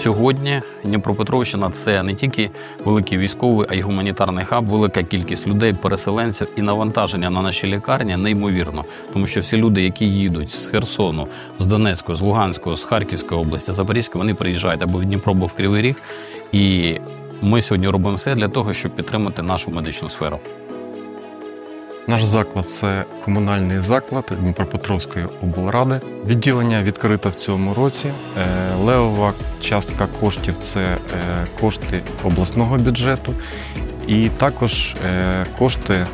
Сьогодні Дніпропетровщина це не тільки великий військовий, а й гуманітарний хаб, велика кількість людей, переселенців і навантаження на наші лікарні неймовірно. Тому що всі люди, які їдуть з Херсону, з Донецької, з Луганської, з Харківської області, Запорізької, вони приїжджають або в Дніпро, або в Кривий Ріг. І ми сьогодні робимо все для того, щоб підтримати нашу медичну сферу. Наш заклад це комунальний заклад Дніпропетровської облради. Відділення відкрите в цьому році. Е, Левова частка коштів це е, кошти обласного бюджету і також е, кошти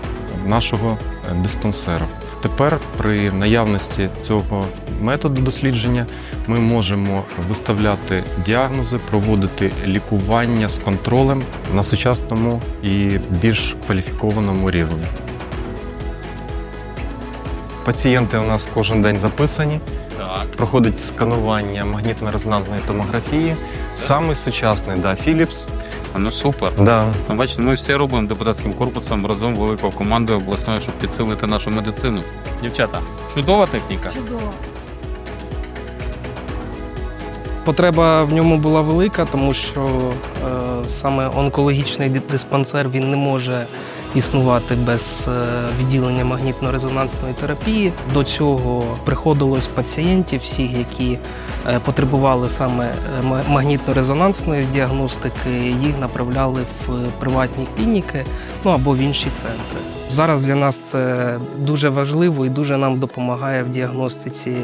нашого диспансеру. Тепер при наявності цього методу дослідження ми можемо виставляти діагнози, проводити лікування з контролем на сучасному і більш кваліфікованому рівні. Пацієнти у нас кожен день записані, Так. проходить сканування магнітно-резонансної томографії. Саме сучасний, да, Philips. Ну супер. Да. Ну, бачите, ми все робимо депутатським корпусом разом великою командою обласною, щоб підсилити нашу медицину. Дівчата, чудова техніка. Чудово. Потреба в ньому була велика, тому що е, саме онкологічний ди- диспансер він не може існувати без е, відділення магнітно-резонансної терапії. До цього приходилось пацієнтів, всіх, які е, потребували саме е, магнітно-резонансної діагностики, їх направляли в приватні клініки, ну або в інші центри. Зараз для нас це дуже важливо і дуже нам допомагає в діагностиці